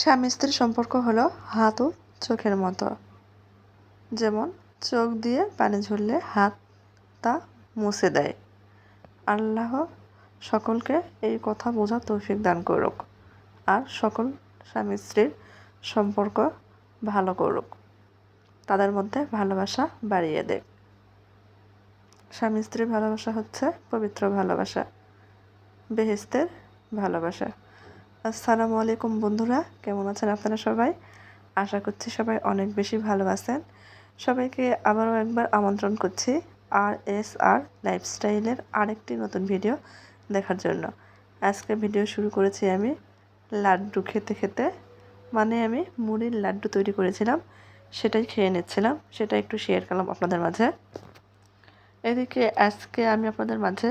স্বামী স্ত্রীর সম্পর্ক হলো হাত ও চোখের মতো। যেমন, চোখ দিয়ে পানি ঝরলে হাত তা মুছে দেয়। আল্লাহ সকলকে এই কথা বোঝার তৌফিক দান করুক আর সকল স্বামী স্ত্রীর সম্পর্ক ভালো করুক। তাদের মধ্যে ভালোবাসা বাড়িয়ে দেয় স্বামী স্ত্রীর ভালোবাসা হচ্ছে পবিত্র ভালোবাসা, বেহেস্তের ভালোবাসা। আসসালামু আলাইকুম বন্ধুরা, কেমন আছেন আপনারা সবাই? আশা করছি সবাই অনেক বেশি ভালো আছেন। সবাইকে আবারও একবার আমন্ত্রণ করছি আর এস আর লাইফস্টাইলের আরেকটি নতুন ভিডিও দেখার জন্য। আজকে ভিডিও শুরু করেছি আমি লাড্ডু খেতে খেতে। মানে আমি মুড়ির লাড্ডু তৈরি করেছিলাম, সেটাই খেয়ে নিচ্ছিলাম, সেটা একটু শেয়ার করলাম আপনাদের মাঝে। এদিকে আজকে আমি আপনাদের মাঝে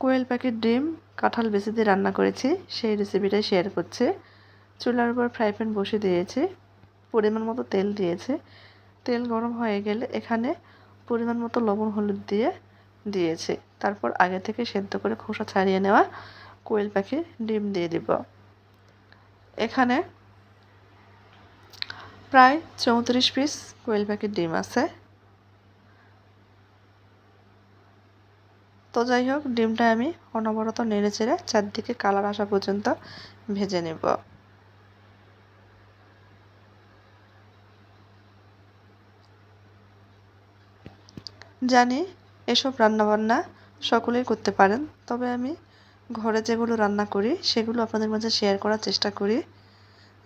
কোয়েল পাখির ডিম কাঁঠাল বেশি দিয়ে রান্না করেছি, সেই রেসিপিটাই শেয়ার করছে। চুলার উপর ফ্রাই প্যান বসে দিয়েছি, পরিমাণ মতো তেল দিয়েছি। তেল গরম হয়ে গেলে এখানে পরিমাণ মতো লবণ, হলুদ দিয়ে দিয়েছে। তারপর আগে থেকে সেদ্ধ করে খোসা ছাড়িয়ে নেওয়া কোয়েল পাখির ডিম দিয়ে দিব। এখানে প্রায় চৌত্রিশ পিস কোয়েল পাখির ডিম আছে। তো যাই হোক, ডিমটা আমি অনবরত নেড়ে চেড়ে চারদিকে কালার আসা পর্যন্ত ভেজে নেব। জানি এসব রান্নাবান্না সকলেই করতে পারেন, তবে আমি ঘরে যেগুলো রান্না করি, সেগুলো আপনাদের মাঝে শেয়ার করার চেষ্টা করি।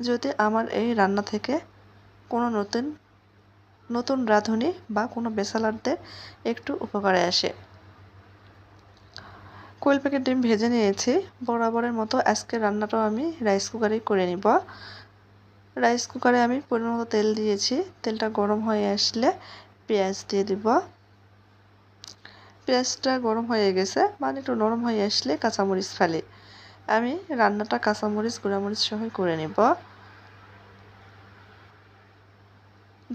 যদি আমার এই রান্না থেকে কোনো নতুন নতুন রাঁধুনি বা কোনো বেসালারদের একটু উপকারে আসে কোয়েল প্যাকেট ডিম ভেজে নিয়েছি। বরাবরের মতো আজকে রান্নাটাও আমি রাইস কুকারেই করে নিব। রাইস কুকারে আমি পরিমাণ তেল দিয়েছি। তেলটা গরম হয়ে আসলে পেঁয়াজ দিয়ে দিব। পেঁয়াজটা গরম হয়ে গেছে মানে একটু নরম হয়ে আসলে কাঁচামরিচ ফালি। আমি রান্নাটা কাঁচামরিচ, গুঁড়ামরিচ সহই করে নিব।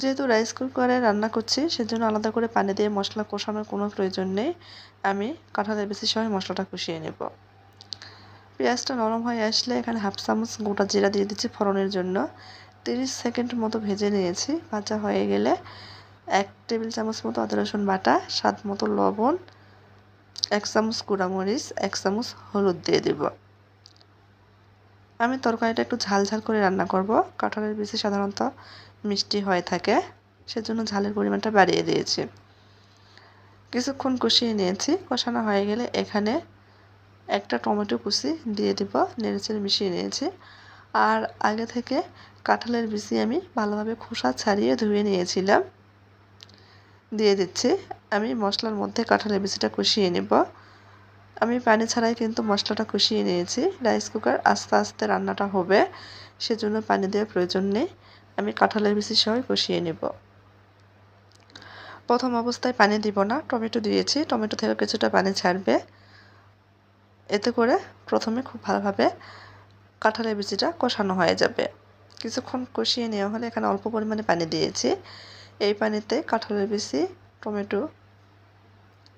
যেহেতু রাইস কুকারে রান্না করছি, সেজন্য আলাদা করে পানি দিয়ে মশলা কষানোর কোনো প্রয়োজন নেই। আমি কাঁঠালের বেশি সময় মশলাটা কষিয়ে নেব। পেঁয়াজটা নরম হয়ে আসলে এখানে হাফ চামচ গোটা জিরা দিয়ে দিচ্ছি ফোড়নের জন্য। তিরিশ সেকেন্ড মতো ভেজে নিয়েছি। ভাজা হয়ে গেলে এক টেবিল চামচ মতো আদা, রসুন বাটা, স্বাদ মতো লবণ, এক চামচ কুড়ামরিচ এক চামচ হলুদ দিয়ে দেব। আমি তরকারিটা একটু ঝাল ঝাল করে রান্না করব। কাঁঠালের বেশি সাধারণত মিষ্টি হয়ে থাকে, সেজন্য ঝালের পরিমাণটা বাড়িয়ে দিয়েছি। কিছুক্ষণ কষিয়ে নিয়েছি, কষানো হয়ে গেলে এখানে একটা টমেটো কুচি দিয়ে দিব, নেড়েচেড়ে মিশিয়ে নিয়েছি। আর আগে থেকে কাঁঠালের বিচি আমি ভালোভাবে খোসা ছাড়িয়ে ধুয়ে নিয়েছিলাম। দিয়ে দিচ্ছি, আমি মশলার মধ্যে কাঁঠালের বিচিটা কষিয়ে নেব। আমি পানি ছাড়াই কিন্তু মশলাটা কষিয়ে নিয়েছি। রাইস কুকার আস্তে আস্তে রান্নাটা হবে, সেজন্য পানি দেওয়ার প্রয়োজন নেই। আমি কাঁঠালের বিচি সবাই কষিয়ে নেব। প্রথম অবস্থায় পানি দিব না, টমেটো দিয়েছি। টমেটো থেকে কিছুটা পানি ছাড়বে। এতে করে প্রথমে খুব ভালোভাবে কাঁঠালের বিচিটা কষানো হয়ে যাবে। কিছুক্ষণ কষিয়ে নেওয়া হলে এখানে অল্প পরিমাণে পানি দিয়েছি। এই পানিতে কাঁঠালের বিচি টমেটো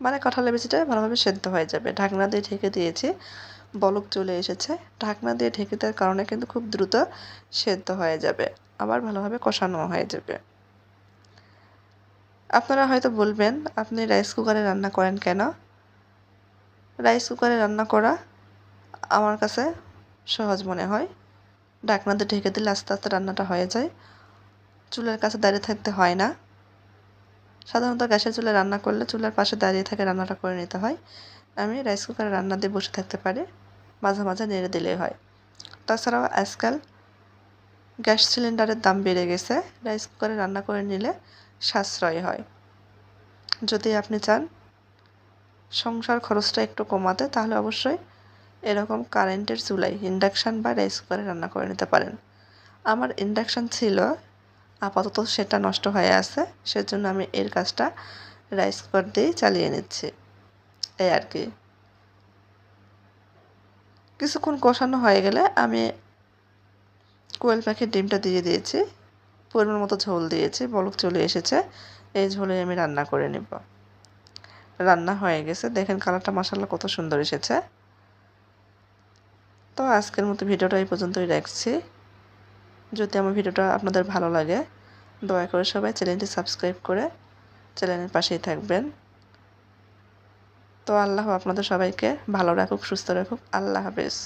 মানে কাঁঠালের বিচিটা ভালোভাবে সেদ্ধ হয়ে যাবে। ঢাকনা দিয়ে ঢেকে দিয়েছি। বলক চলে এসেছে। ঢাকনা দিয়ে ঢেকে দেওয়ার কারণে কিন্তু খুব দ্রুত সেদ্ধ হয়ে যাবে। আবার ভালোভাবে কষানো হয়ে যাবে। আপনারা হয়তো বলবেন, আপনি রাইস কুকারে রান্না করেন কেন? রাইস কুকারে রান্না করা আমার কাছে সহজ মনে হয়। ঢাকনাতে ঢেকে দিলে আস্তে আস্তে রান্নাটা হয়ে যায়। চুলের কাছে দাঁড়িয়ে থাকতে হয় না। সাধারণত গ্যাসের চুলে রান্না করলে চুলার পাশে দাঁড়িয়ে থাকে রান্নাটা করে নিতে হয়। আমি রাইস কুকারে রান্না দিয়ে বসে থাকতে পারি। মাঝে মাঝে নেড়ে দিলেই হয়। তাছাড়াও আজকাল গ্যাস সিলিন্ডারের দাম বেড়ে গেছে। রাইস কুকারে রান্না করে নিলে সাশ্রয় হয়। যদি আপনি চান সংসার খরচটা একটু কমাতে, তাহলে অবশ্যই এরকম কারেন্টের চুলাই ইন্ডাকশান বা রাইস কুকারে রান্না করে নিতে পারেন। আমার ইন্ডাকশান ছিল, আপাতত সেটা নষ্ট হয়ে আছে, সেজন্য আমি এর কাজটা রাইস কুকার দিয়েই চালিয়ে নিচ্ছি। এই আর কি। কিছুক্ষণ কষানো হয়ে গেলে আমি কোয়েল পাখির ডিমটা দিয়ে দিয়েছি। পরিমাণ মতো ঝোল দিয়েছি, বলক চলে এসেছে। এই ঝোলে আমি রান্না করে নেব। রান্না হয়ে গেছে। দেখেন কালারটা মশালা কত সুন্দর এসেছে। তো আজকের মতো ভিডিওটা এই পর্যন্তই রাখছি। যদি আমার ভিডিওটা আপনাদের ভালো লাগে, দয়া করে সবাই চ্যানেলটি সাবস্ক্রাইব করে চ্যানেলের পাশেই থাকবেন। তো আল্লাহ আপনাদের সবাইকে ভালো রাখুক, সুস্থ রাখুক। আল্লাহ হাফেজ।